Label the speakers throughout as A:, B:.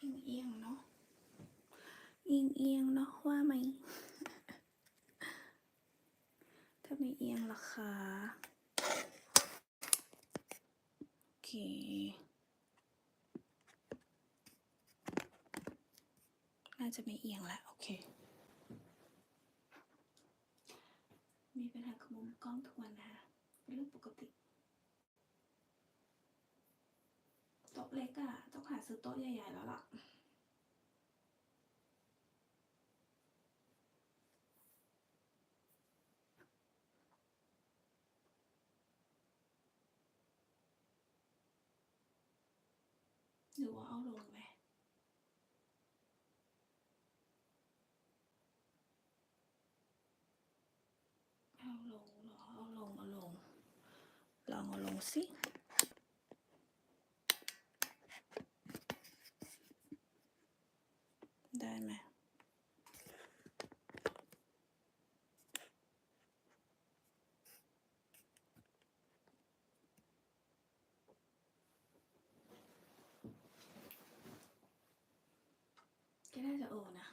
A: เอียงเอียงๆเนาะเอียงเอียงๆเนาะว่าไหมถ้าไม่เอียงล่ะคะโอเคน่าจะไม่เอียงแล้วโอเค มีปัญหากับมุมกล้องทุกวันนะคะเป็นเรื่องปกติ โต๊ะเล็กอะต้องหาซื้อโต๊ะใหญ่ๆแล้วล่ะหรือว่าเอาลงไหมเอาลงหรอเอาลงเอาลงลองเอาลงสิ ได้ไหม ก็น่าจะโอนะ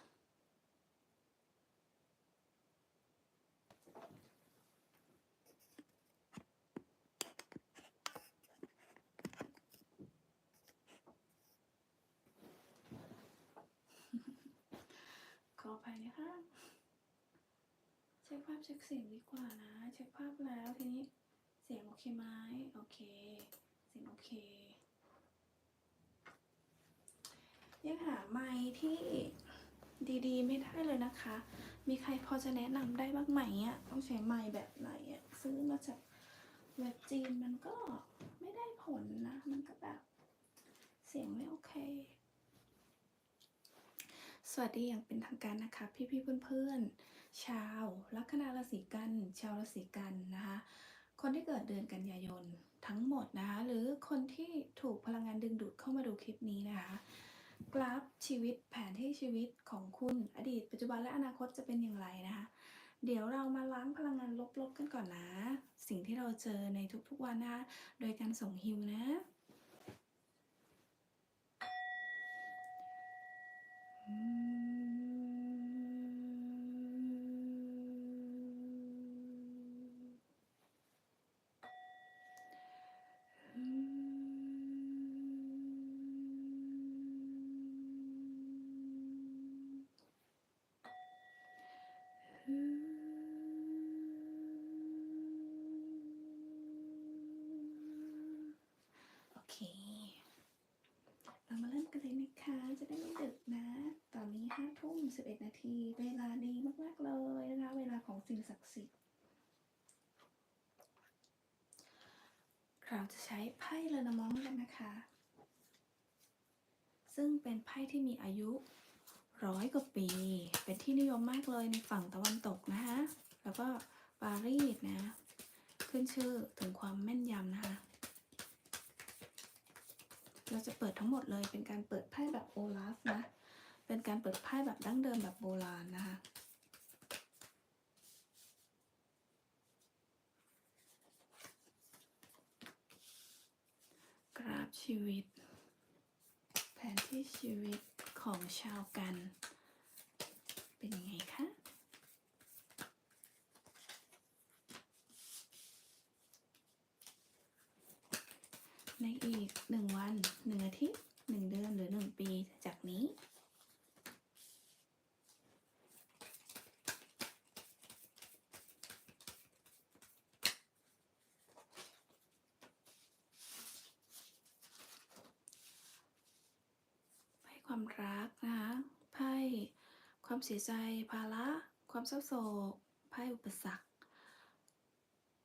A: ขออ ภัยนะคะ เช็คภาพเช็คเสียงดีกว่านะ เช็คภาพแล้วทีนี้เสียงโอเคไหมโอเค เสียงโอเคยังหาไมค์ที่ดีๆ ไม่ได้เลยนะคะ มีใครพอจะแนะนำได้บ้างไหมอะต้องใช้ไมค์แบบไหนอะซื้อมาจากเว็บจีนมันก็ไม่ได้ผลนะ มันก็แบบเสียงไม่โอเค สวัสดีอย่างเป็นทางการนะคะพี่ๆเพื่อนๆชาวลัคนาราศีกัน ชาวราศีกันนะคะคนที่เกิดเดือนกันยายนทั้งหมดนะคะหรือคนที่ถูกพลังงานดึงดูดเข้ามาดูคลิปนี้นะคะ กราฟชีวิตแผนที่ชีวิตของคุณอดีต ปัจจุบันและอนาคตจะเป็นอย่างไรนะคะเดี๋ยวเรามาล้างพลังงานลบๆกันก่อนนะ สิ่งที่เราเจอในทุกๆวันนะคะโดยการส่งฮิวนะ โอเค เรามาเริ่มกันเลยนะคะ จะได้ไม่ดึกนะ ตอนนี้ห้าทุ่มสิบเอ็ดนาที เวลาดีมากๆเลยนะคะ เวลาของสิ่งศักดิ์สิทธิ์ เราจะใช้ไพ่เลนามองกันนะคะ ซึ่งเป็นไพ่ที่มีอายุร้อยกว่าปี เป็นที่นิยมมากเลยในฝั่งตะวันตกนะคะแล้วก็ปารีสนะ ขึ้นชื่อถึงความแม่นยำนะคะ เราจะเปิดทั้งหมดเลยเป็นการเปิดไพ่แบบโอลาฟนะ เป็นการเปิดไพ่แบบดั้งเดิมแบบโบราณนะคะ กราฟ ชีวิต แผนที่ชีวิตของชาวกัน เป็นยังไงคะในอีกหนึ่งวันหนึ่งอาทิตย์หนึ่งเดือนหรือหนึ่งปีจากนี้ ไพ่ความ รักนะคะไพ่ความเสียใจภาระความเศร้าโศกไพ่อุปสรรค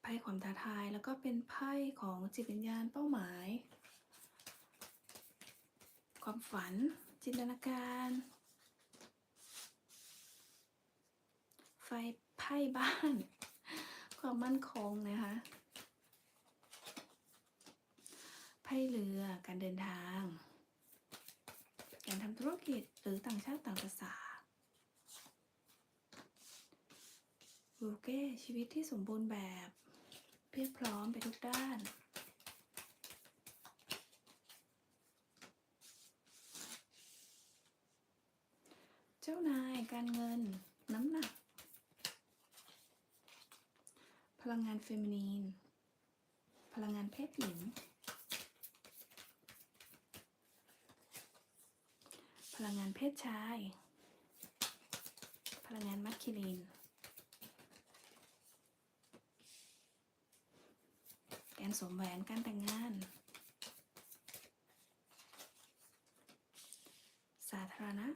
A: ไพ่ความท้าทายแล้วก็เป็นไพ่ของจิตวิญญาณเป้าหมาย ความฝัน จินตนาการ ไฟไพ่บ้าน ความมั่นคงนะคะไพ่เรือการเดินทาง การทำธุรกิจหรือต่างชาติต่างภาษารูเก้ชีวิตที่สมบูรณ์แบบ เพียบพร้อมไปทุกด้านเจ้านายการเงิน น้ำหนัก พลังงานเฟมินีน พลังงานเพศหญิง ลังงานเพศชาย พลังงานมัสคิลีนการสวมแหวน การแต่งงาน สาธารณะ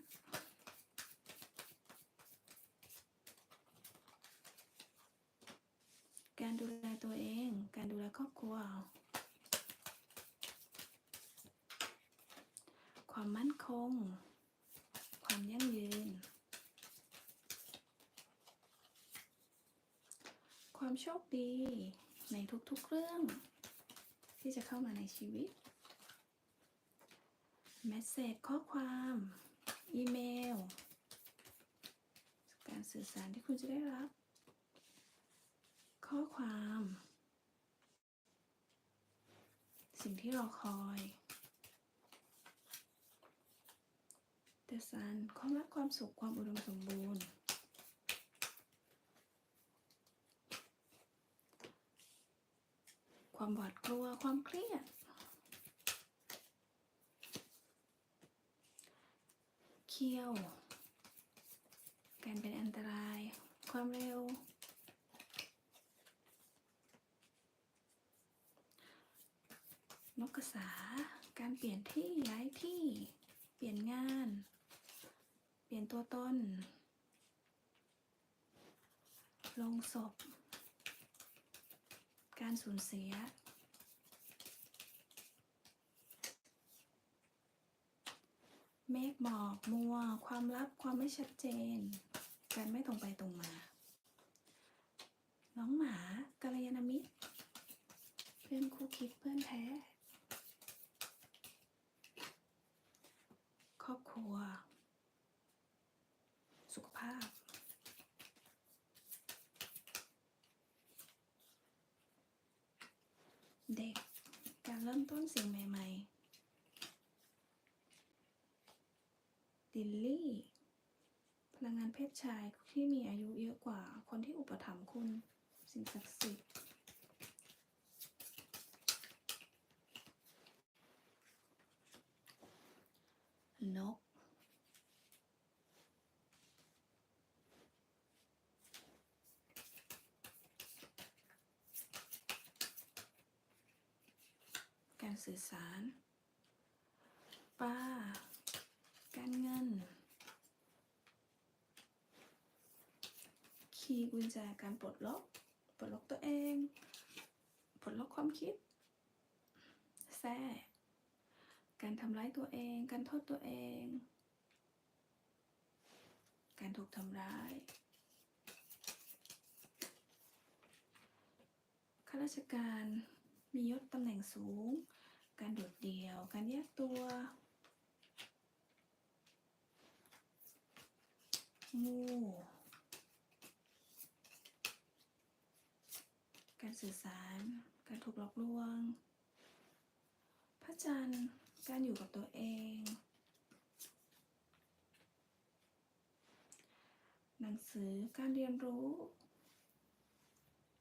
A: การดูแลตัวเอง การดูแลครอบครัวความมั่นคง ความยั่งยืน ความโชคดีในทุกๆเรื่อง ที่จะเข้ามาในชีวิตเมสเซจข้อความ อีเมล การสื่อสารที่คุณจะได้รับ ข้อความ สิ่งที่รอคอย เดซันความรักความสุขความอุดมสมบูรณ์ ความหวาดกลัวความเครียด เคี่ยว การเป็นอันตราย ความเร็ว นกกระสา การเปลี่ยนที่ย้ายที่ เปลี่ยนงาน ลี่ยนตัวตน ลงศพ การสูญเสีย เมฆหมอกมัว ความลับ ความไม่ชัดเจน การไม่ตรงไปตรงมา น้องหมากัลยาณมิตร เพื่อนคู่คิดเพื่อนแท้ ครอบครัว สุขภาพ เด็ก การเริ่มต้นสิ่งใหม่ ๆ ดิลลี่ พลังงานเพศชายที่มีอายุเยอะกว่าคนที่อุปถัมภ์คุณ สิ่งศักดิ์สิทธิ์ นก การ สื่อสารปลาการเงิน คีย์กุญแจการปลดล็อก ปลดล็อกตัวเอง ปลดล็อกความคิด แท้การทำร้ายตัวเอง การโทษตัวเอง การถูกทำร้ายข้าราชการมียศตำแหน่งสูง การโดดเดี่ยว การแยกตัว งูการสื่อสาร การถูกหลอกลวง พระจันทร์ การอยู่กับตัวเอง หนังสือ การเรียนรู้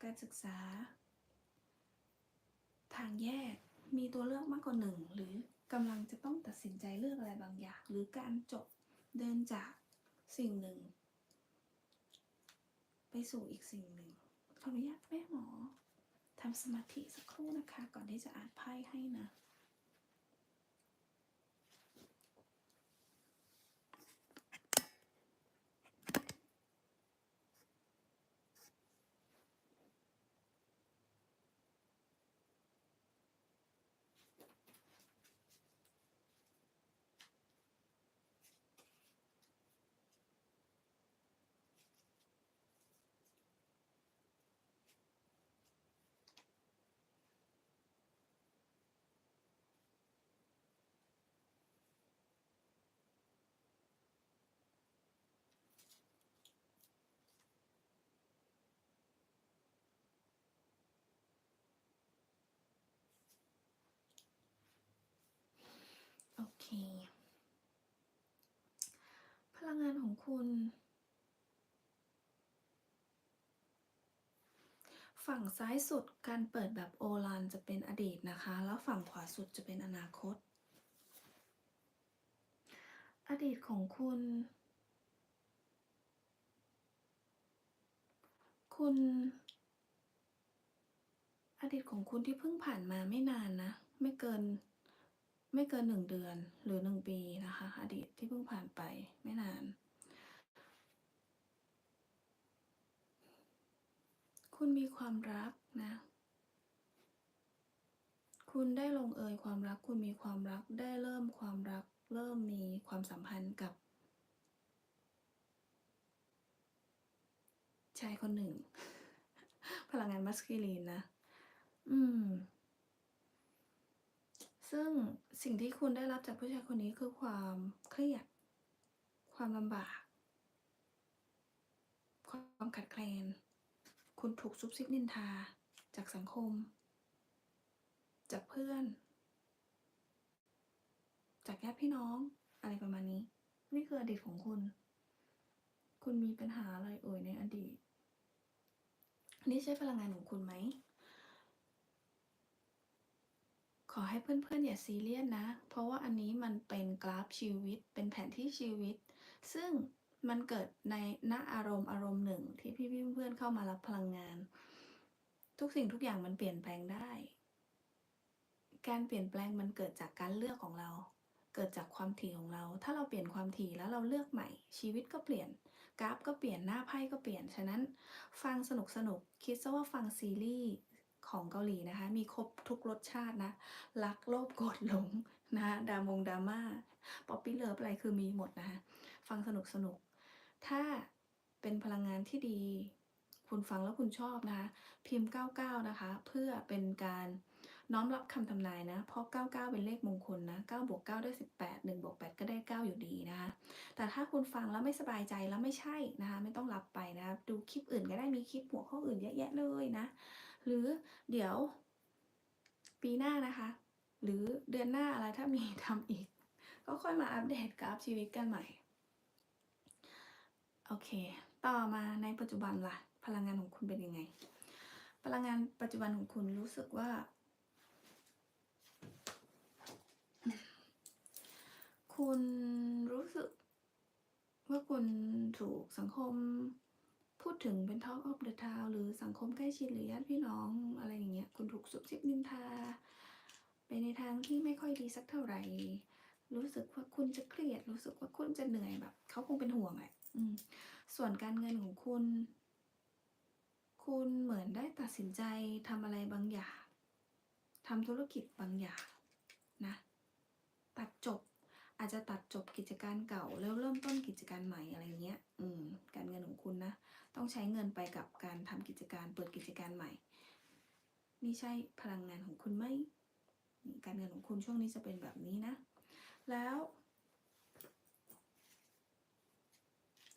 A: การศึกษา ทางแยก มีตัวเลือกมากกว่าหนึ่งหรือกำลังจะต้องตัดสินใจเลือกอะไรบางอย่าง หรือการจบเดินจากสิ่งหนึ่ง ไปสู่อีกสิ่งหนึ่งขออนุญาตแม่หมอทำสมาธิสักครู่นะคะ ก่อนที่จะอ่านไพ่ให้นะ พลังลังงานของคุณ ฝั่งซ้ายสุดการเปิดแบบโอลานจะเป็นอดีตนะคะ แล้วฝั่งขวาสุดจะเป็นอนาคต อดีตของคุณ คุณอดีตของคุณที่เพิ่งผ่านมาไม่นานนะ ไม่เกิน ไม่เกินหนึ่งเดือนหรือหนึ่งปีนะคะ อดีตที่เพิ่งผ่านไปไม่นาน คุณมีความรักนะ คุณได้ลงเอยความรัก คุณมีความรักได้เริ่มความรัก เริ่มมีความสัมพันธ์กับชายคนหนึ่ง พลังงานมัสคิลีนนะ อืม ซึ่งสิ่งที่คุณได้รับจากผู้ชายคนนี้คือความเครียด ความลำบาก ความขัดแคลน คุณถูกซุบซิบนินทา จากสังคม จากเพื่อน จากญาติพี่น้อง อะไรประมาณนี้ นี่คืออดีตของคุณ คุณมีปัญหาอะไรเอ่ยในอดีต นี่ใช่พลังงานของคุณไหม ขอให้เพื่อนๆอย่าซีเรียสนะ เพราะว่าอันนี้มันเป็นกราฟชีวิต เป็นแผนที่ชีวิต ซึ่งมันเกิดในณอารมณ์อารมณ์หนึ่งที่พี่เพื่อนๆเข้ามารับพลังงาน ทุกสิ่งทุกอย่างมันเปลี่ยนแปลงได้ การเปลี่ยนแปลงมันเกิดจากการเลือกของเรา เกิดจากความถี่ของเรา ถ้าเราเปลี่ยนความถี่แล้วเราเลือกใหม่ ชีวิตก็เปลี่ยน กราฟก็เปลี่ยนหน้าไพ่ก็เปลี่ยน ฉะนั้น ฟังสนุกสนุกๆคิดซะว่าฟังซีรีส์ ของเกาหลีนะคะ มีครบทุกรสชาตินะ รักโลภโกรธหลงนะคะดามงดราม่าป๊อปปี้เลิฟอะไรคือมีหมดนะคะ ฟังสนุกสนุก ถ้าเป็นพลังงานที่ดี คุณฟังแล้วคุณชอบนะคะพิมพ์ 99 นะคะ เพื่อเป็นการน้อมรับคำทำนายนะ เพราะ 99 เป็นเลขมงคลนะ9บวก9ได้ 18 1บวก8ก็ได้ 9 อยู่ดีนะคะ แต่ถ้าคุณฟังแล้วไม่สบายใจแล้วไม่ใช่นะคะ ไม่ต้องรับไปนะ ดูคลิปอื่นก็ได้มีคลิปหัวข้ออื่นเยอะแยะเลยนะ หรือเดี๋ยวปีหน้านะคะ หรือเดือนหน้าอะไรถ้ามีทำอีก ก็ค่อยมาอัปเดตกราฟชีวิตกันใหม่ โอเค ต่อมาในปัจจุบันล่ะ พลังงานของคุณเป็นยังไง พลังงานปัจจุบันของคุณรู้สึกว่า คุณรู้สึกว่าคุณถูกสังคม พูดถึงเป็น Talk of the Town หรือสังคมใกล้ชิดหรือญาติพี่น้องอะไรอย่างเงี้ยคุณถูกซุบซิบนินทา ไปในทางที่ไม่ค่อยดีสักเท่าไหร่ รู้สึกว่าคุณจะเครียด รู้สึกว่าคุณจะเหนื่อยแบบเขาคงเป็นห่วงแหละส่วนการเงินของคุณ คุณเหมือนได้ตัดสินใจทำอะไรบางอย่างทำธุรกิจบางอย่างนะ ตัดจบ อาจจะตัดจบกิจการเก่าแล้วเริ่มต้นกิจการใหม่อะไรเงี้ย อืม การเงินของคุณนะ ต้องใช้เงินไปกับการทำกิจการเปิดกิจการใหม่ นี่ใช่พลังงานของคุณไหม การเงินของคุณช่วงนี้จะเป็นแบบนี้นะ แล้ว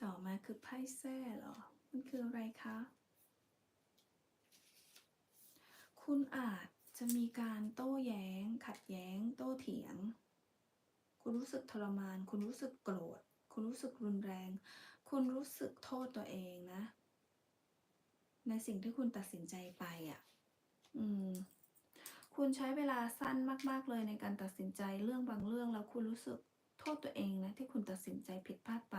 A: ต่อมาคือไพ่แซ่เหรอ มันคืออะไรคะ คุณอาจจะมีการโต้แย้ง ขัดแย้ง โต้เถียง คุณรู้สึกทรมาน คุณรู้สึกโกรธ คุณรู้สึกรุนแรง คุณรู้สึกโทษตัวเองนะ ในสิ่งที่คุณตัดสินใจไปอะ อืม คุณใช้เวลาสั้นมาก ๆ เลยในการตัดสินใจเรื่องบางเรื่องแล้วคุณรู้สึกโทษตัวเองนะที่คุณตัดสินใจผิดพลาดไป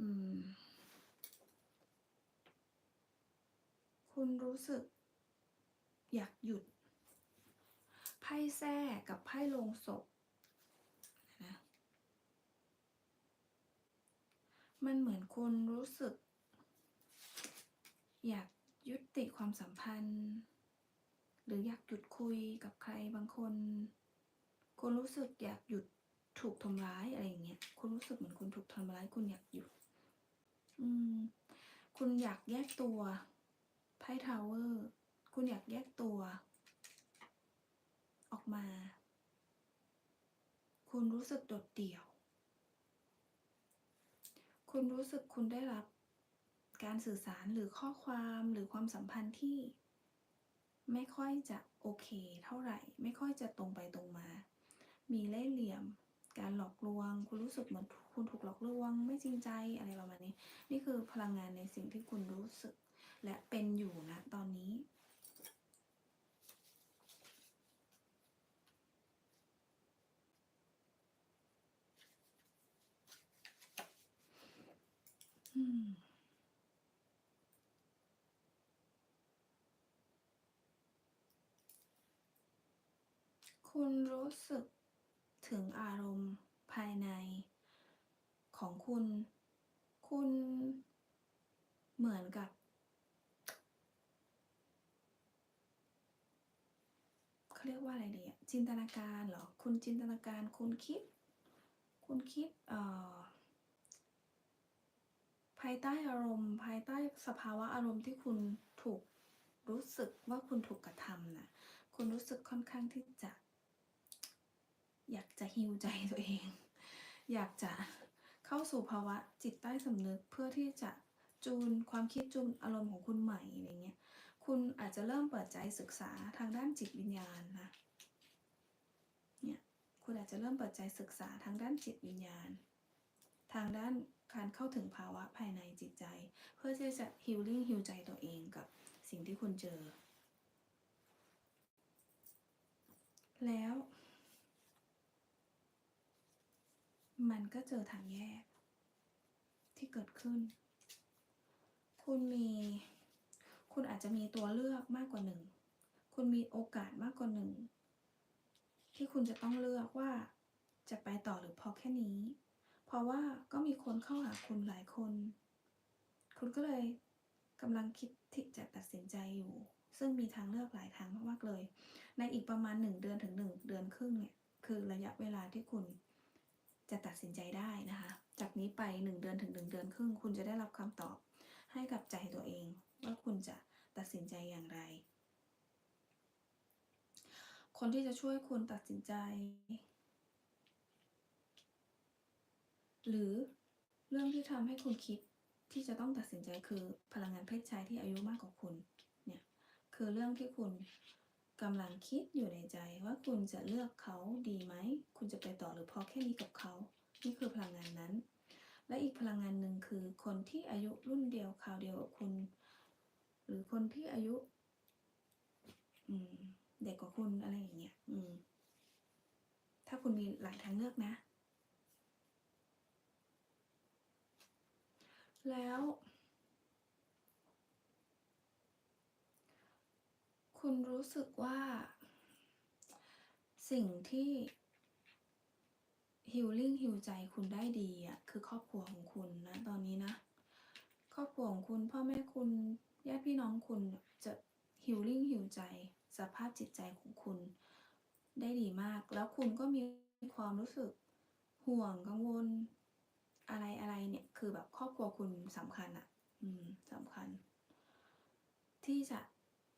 A: อืม คุณรู้สึก อยากหยุด ไพ่แส้กับไพ่ลงศพนะ มันเหมือนคุณรู้สึก อยากยุติความสัมพันธ์ หรืออยากหยุดคุยกับใครบางคน คุณรู้สึกอยากหยุดถูกทำร้ายอะไรอย่างเงี้ย คุณรู้สึกเหมือนคุณถูกทำร้าย คุณอยากหยุด อืม คุณอยากแยกตัวไพ่ทาวเวอร์ คุณอยากแยกตัว ออกมา คุณรู้สึกโดดเดี่ยว คุณรู้สึกคุณได้รับการสื่อสารหรือข้อความหรือความสัมพันธ์ที่ ไม่ค่อยจะโอเคเท่าไหร่ ไม่ค่อยจะตรงไปตรงมา มีเล่ห์เหลี่ยม การหลอกลวง คุณรู้สึกเหมือนคุณถูกหลอกลวง ไม่จริงใจอะไรประมาณนี้ นี่คือพลังงานในสิ่งที่คุณรู้สึก และเป็นอยู่นะตอนนี้ คุณรู้สึกถึงอารมณ์ภายในของคุณ คุณเหมือนกับ เขาเรียกว่าอะไรดีอะจินตนาการเหรอ คุณจินตนาการ คุณคิด คุณคิด เอ่อ ภายใต้อารมณ์ ภายใต้สภาวะอารมณ์ที่คุณถูกรู้สึกว่าคุณถูกกระทำน่ะ คุณรู้สึกค่อนข้างที่จะ อยากจะฮีลใจตัวเอง อยากจะเข้าสู่ภาวะจิตใต้สำนึกเพื่อที่จะจูนความคิดจูนอารมณ์ของคุณใหม่อะไรเงี้ย คุณอาจจะเริ่มเปิดใจศึกษาทางด้านจิตวิญญาณนะ เนี่ย คุณอาจจะเริ่มเปิดใจศึกษาทางด้านจิตวิญญาณ ทางด้าน การเข้าถึงภาวะภายในจิตใจ เพื่อที่จะฮิลลิ่งฮิลใจตัวเองกับสิ่งที่คุณเจอ แล้ว มันก็เจอทางแยก ที่เกิดขึ้น คุณมี คุณอาจจะมีตัวเลือกมากกว่าหนึ่ง คุณมีโอกาสมากกว่าหนึ่ง ที่คุณจะต้องเลือกว่าจะไปต่อหรือพอแค่นี้ เพราะว่าก็มีคนเข้าหาคุณหลายคน คุณก็เลยกำลังคิดที่จะตัดสินใจอยู่ ซึ่งมีทางเลือกหลายทางมากๆเลย ในอีกประมาณหนึ่งเดือนถึงหนึ่งเดือนครึ่งเนี่ยคือระยะเวลาที่คุณจะตัดสินใจได้นะคะ จากนี้ไปหนึ่งเดือนถึงหนึ่งเดือนครึ่ง คุณจะได้รับคำตอบให้กับใจตัวเอง ว่าคุณจะตัดสินใจอย่างไร คนที่จะช่วยคุณตัดสินใจ หรือเรื่องที่ทำให้คุณคิดที่จะต้องตัดสินใจคือพลังงานเพศชายที่อายุมากกว่าคุณเนี่ยคือเรื่องที่คุณกำลังคิดอยู่ในใจว่าคุณจะเลือกเขาดีไหม คุณจะไปต่อหรือพอแค่นี้กับเขา นี่คือพลังงานนั้น และอีกพลังงานหนึ่งคือคนที่อายุรุ่นเดียวคราวเดียวกับคุณ หรือคนที่อายุอืมเด็กกว่าคุณอะไรอย่างเงี้ยอืมถ้าคุณมีหลายทางเลือกนะ แล้ว คุณรู้สึกว่า สิ่งที่ฮิลลิ่งฮิลใจคุณได้ดีอะคือครอบครัวของคุณนะ ตอนนี้นะ ครอบครัวของคุณพ่อแม่คุณญาติพี่น้องคุณจะฮิลลิ่งฮิลใจ สภาพจิตใจของคุณได้ดีมาก แล้วคุณก็มีความรู้สึกห่วงกังวล อะไรอะไรเนี่ย คือแบบครอบครัวคุณสำคัญอะอืมสำคัญ ที่จะ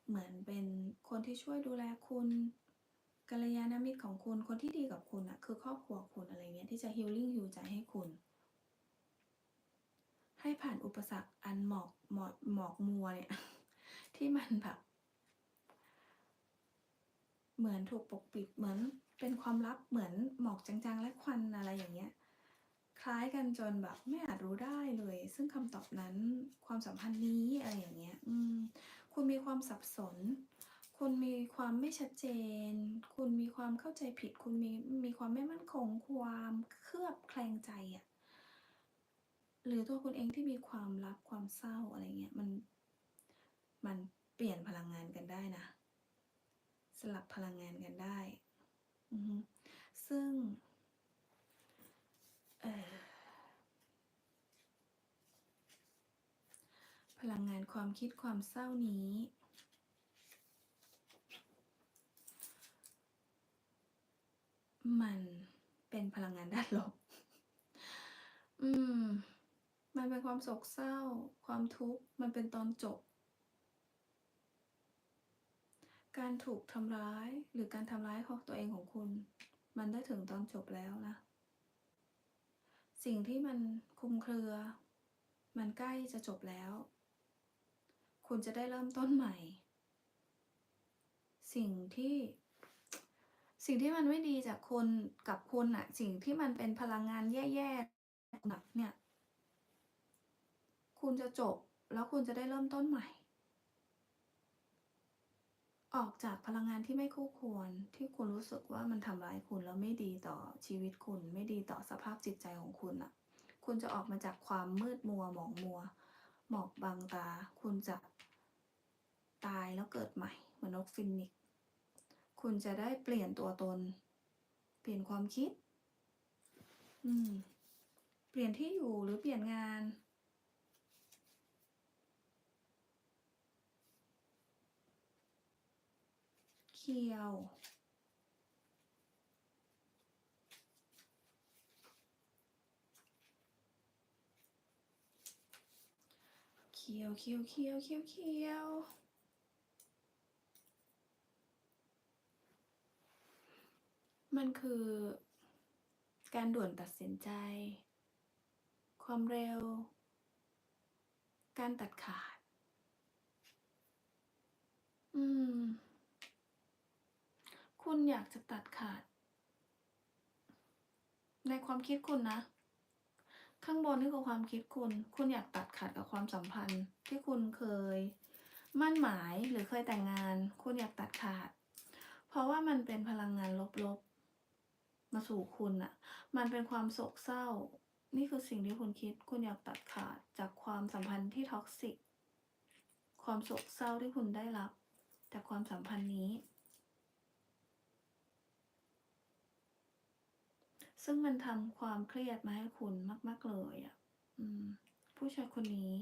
A: เหมือนเป็นคนที่ช่วยดูแลคุณกัลยาณมิตรของคุณคนที่ดีกับคุณอะคือครอบครัวคุณอะไรเงี้ยที่จะฮิลลิ่งฮิลใจให้คุณ ให้ผ่านอุปสรรคอันหมอกหมอกหมอกมัวเนี่ยที่มันแบบ เหมือนถูกปกปิดเหมือนเป็นความลับเหมือนหมอกจางๆ และควันอะไรอย่างเงี้ย ล้ายกันจนแบบไม่อาจรู้ได้เลย ซึ่งคำตอบนั้นความสัมพันธ์นี้อะไรอย่างเงี้ยคุณมีความสับสน คุณมีความไม่ชัดเจน คุณมีความเข้าใจผิด คุณมีมีความไม่มั่นคง ความเคลือบแคลงใจอะหรือตัวคุณเองที่มีความลับความเศร้าอะไรเงี้ยมันมันเปลี่ยนพลังงานกันได้นะ สลับพลังงานกันได้ ซึ่ง พลังงานความคิดความเศร้านี้ มันเป็นพลังงานด้านลบ อืม มันเป็นความโศกเศร้า ความทุกข์ มันเป็นตอนจบ การถูกทำร้ายหรือการทำร้ายของตัวเองของคุณ มันได้ถึงตอนจบแล้วนะ สิ่งที่มันคุมเครือ มันใกล้จะจบแล้ว คุณจะได้เริ่มต้นใหม่ สิ่งที่ สิ่งที่มันไม่ดีจากคุณกับคุณน่ะสิ่งที่มันเป็นพลังงานแย่ๆหนักเนี่ย คุณจะจบแล้วคุณจะได้เริ่มต้นใหม่ ออกจากพลังงานที่ไม่คู่ควรที่คุณรู้สึกว่ามันทำร้ายคุณแล้วไม่ดีต่อชีวิตคุณ ไม่ดีต่อสภาพจิตใจของคุณน่ะ คุณจะออกมาจากความมืดมัวหมองมัว หมอกบังตา คุณจะตายแล้วเกิดใหม่ เหมือนนกฟีนิก คุณจะได้เปลี่ยนตัวตน เปลี่ยนความคิด อืม เปลี่ยนที่อยู่หรือเปลี่ยนงาน เคียวเคียวเคียวเคียวเคียวเคียว มันคือการด่วนตัดสินใจ ความเร็ว การตัดขาด อืม คุณอยากจะตัดขาด ในความคิดคุณนะ ข้างบนนี่คือความคิดคุณ คุณอยากตัดขาดกับความสัมพันธ์ ที่คุณเคย มั่นหมายหรือเคยแต่งงาน คุณอยากตัดขาด เพราะว่ามันเป็นพลังงานลบๆ มาสู่คุณน่ะมันเป็นความโศกเศร้า นี่คือสิ่งที่คุณคิด คุณอยากตัดขาดจากความสัมพันธ์ที่ท็อกซิก ความโศกเศร้าที่คุณได้รับ จากความสัมพันธ์นี้ ซึ่งมันทำความเครียดมาให้คุณมาก ๆ เลยอะอืมผู้ชายคนนี้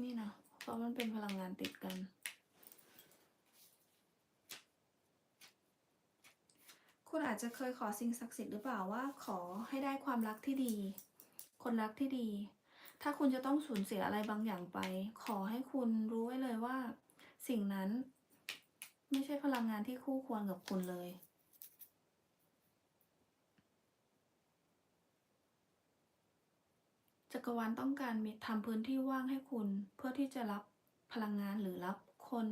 A: นี่นะเพราะมันเป็นพลังงานติดกัน คุณอาจจะเคยขอสิ่งศักดิ์สิทธิ์หรือเปล่าว่าขอให้ได้ความรักที่ดี คนรักที่ดี ถ้าคุณจะต้องสูญเสียอะไรบางอย่างไป ขอให้คุณรู้ไว้เลยว่า สิ่งนั้น ไม่ใช่พลังงานที่คู่ควรกับคุณเลย จักรวาลต้องการมีทำพื้นที่ว่างให้คุณ เพื่อที่จะรับพลังงานหรือรับคน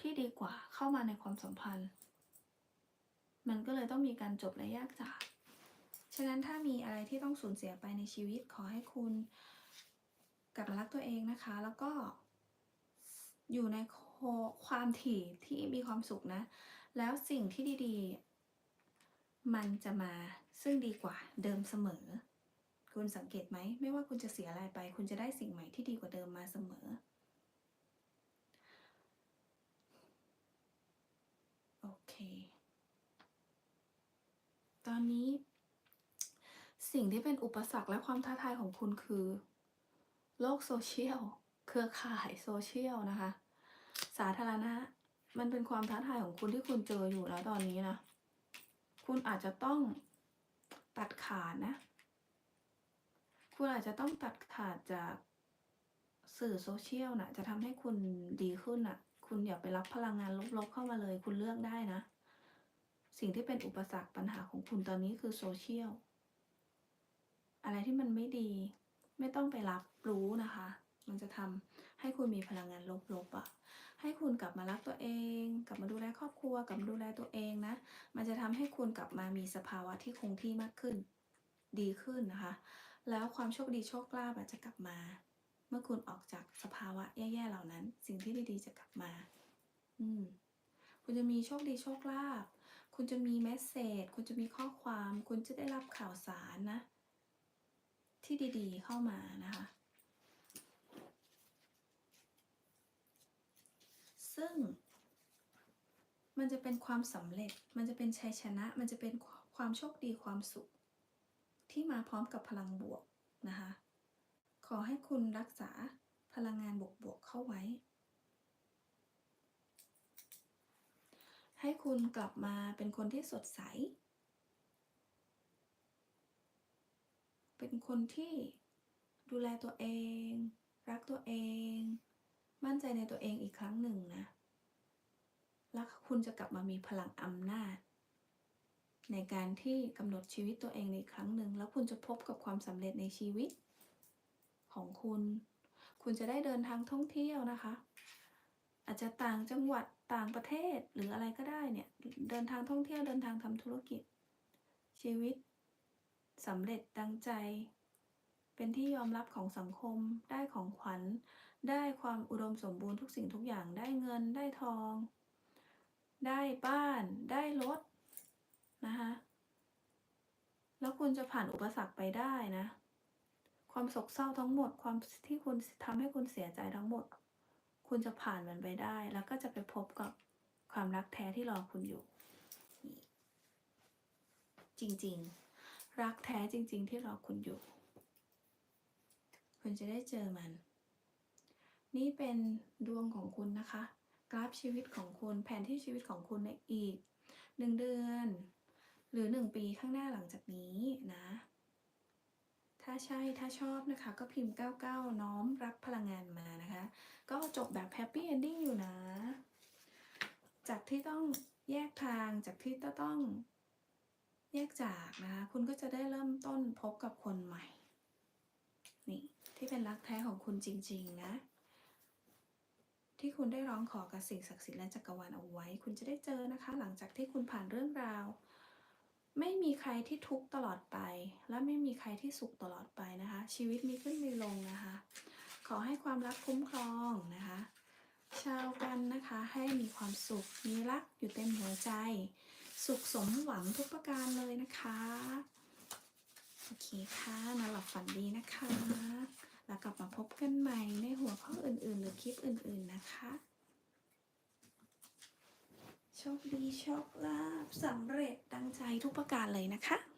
A: ที่ดีกว่าเข้ามาในความสัมพันธ์ มันก็เลยต้องมีการจบและแยกจาก ฉะนั้นถ้ามีอะไรที่ต้องสูญเสียไปในชีวิตขอให้คุณ กลับมารักตัวเองนะคะ แล้วก็อยู่ในโคความถี่ที่มีความสุขนะ แล้วสิ่งที่ดีๆ มันจะมาซึ่งดีกว่าเดิมเสมอ คุณสังเกตไหม ไม่ว่าคุณจะเสียอะไรไป คุณจะได้สิ่งใหม่ที่ดีกว่าเดิมมาเสมอ โอเค ตอนนี้ สิ่งที่เป็นอุปสรรคและความท้าทายของคุณคือ โลกโซเชียล เครือข่ายโซเชียลนะคะ สาธารณะ มันเป็นความท้าทายของคุณที่คุณเจออยู่แล้วตอนนี้นะ คุณอาจจะต้องตัดขาดนะ คุณอาจจะต้องตัดขาดจากสื่อโซเชียลน่ะจะทำให้คุณดีขึ้นน่ะ คุณอย่าไปรับพลังงานลบๆเข้ามาเลย คุณเลือกได้นะ สิ่งที่เป็นอุปสรรคปัญหาของคุณตอนนี้คือโซเชียล อะไรที่มันไม่ดี ไม่ต้องไปรับรู้นะคะ มันจะทำให้คุณมีพลังงานลบๆอะ่ะ ให้คุณกลับมารักตัวเอง กลับมาดูแลครอบครัว กลับมาดูแลตัวเองนะ มันจะทำให้คุณกลับมามีสภาวะที่คงที่มากขึ้น ดีขึ้นนะคะ แล้วความโชคดีโชคลาภอาจจะกลับมา เมื่อคุณออกจากสภาวะแย่ๆเหล่านั้น สิ่งที่ดีๆจะกลับมา อืม คุณจะมีโชคดีโชคลาภ คุณจะมีเมสเซจ คุณจะมีข้อความ คุณจะได้รับข่าวสารนะ ที่ดีๆ เข้ามานะคะ ซึ่ง มันจะเป็นความสำเร็จ มันจะเป็นชัยชนะ มันจะเป็นความโชคดีความสุข ที่มาพร้อมกับพลังบวกนะคะ ขอให้คุณรักษาพลังงานบวกๆเข้าไว้ ให้คุณกลับมาเป็นคนที่สดใส เป็นคนที่ดูแลตัวเอง รักตัวเอง มั่นใจในตัวเองอีกครั้งหนึ่งนะ แล้วคุณจะกลับมามีพลังอำนาจ ในการที่กำหนดชีวิตตัวเองในครั้งหนึ่ง แล้วคุณจะพบกับความสำเร็จในชีวิตของคุณ คุณจะได้เดินทางท่องเที่ยวนะคะ อาจจะต่างจังหวัดต่างประเทศหรืออะไรก็ได้เนี่ย เดินทางท่องเที่ยวเดินทางทำธุรกิจ ชีวิต สำเร็จดังใจ เป็นที่ยอมรับของสังคม ได้ของขวัญ ได้ความอุดมสมบูรณ์ทุกสิ่งทุกอย่างได้เงินได้ทอง ได้บ้าน ได้รถนะคะแล้วคุณจะผ่านอุปสรรคไปได้นะ ความโศกเศร้าทั้งหมด ความที่คุณทำให้คุณเสียใจทั้งหมด คุณจะผ่านมันไปได้ แล้วก็จะไปพบกับความรักแท้ที่รอคุณอยู่ จริง ๆ รักแท้จริง ๆ ที่รอคุณอยู่ คุณจะได้เจอมัน นี่เป็นดวงของคุณนะคะ กราฟชีวิตของคุณแผนที่ชีวิตของคุณในอีกหนึ่งเดือน หรือหนึ่งปีข้างหน้าหลังจากนี้นะ ถ้าใช่ถ้าชอบนะคะ ก็พิมพ์ 99 น้อมรับพลังงานมานะคะ ก็จบแบบแฮปปี้เอนดิ้งอยู่นะ จากที่ต้องแยกทางจากที่ต้อง แยกจากนะคะ คุณก็จะได้เริ่มต้นพบกับคนใหม่ นี่ที่เป็นรักแท้ของคุณจริง ๆ นะ ที่คุณได้ร้องขอกับสิ่งศักดิ์สิทธิ์และจักรวาลเอาไว้ คุณจะได้เจอนะคะ หลังจากที่คุณผ่านเรื่องราว ไม่มีใครที่ทุกข์ตลอดไป และไม่มีใครที่สุขตลอดไปนะคะ ชีวิตมีขึ้นมีลงนะคะ ขอให้ความรักคุ้มครองนะคะ ชาวกันนะคะให้มีความสุข มีรักอยู่เต็มหัวใจ สุขสมหวังทุกประการเลยนะคะ โอเคค่ะนอนหลับฝันดีนะคะ แล้วกลับมาพบกันใหม่ในหัวข้ออื่น ๆ หรือคลิปอื่น ๆนะคะโชคดีโชคลาภสำเร็จดังใจทุกประการเลยนะคะ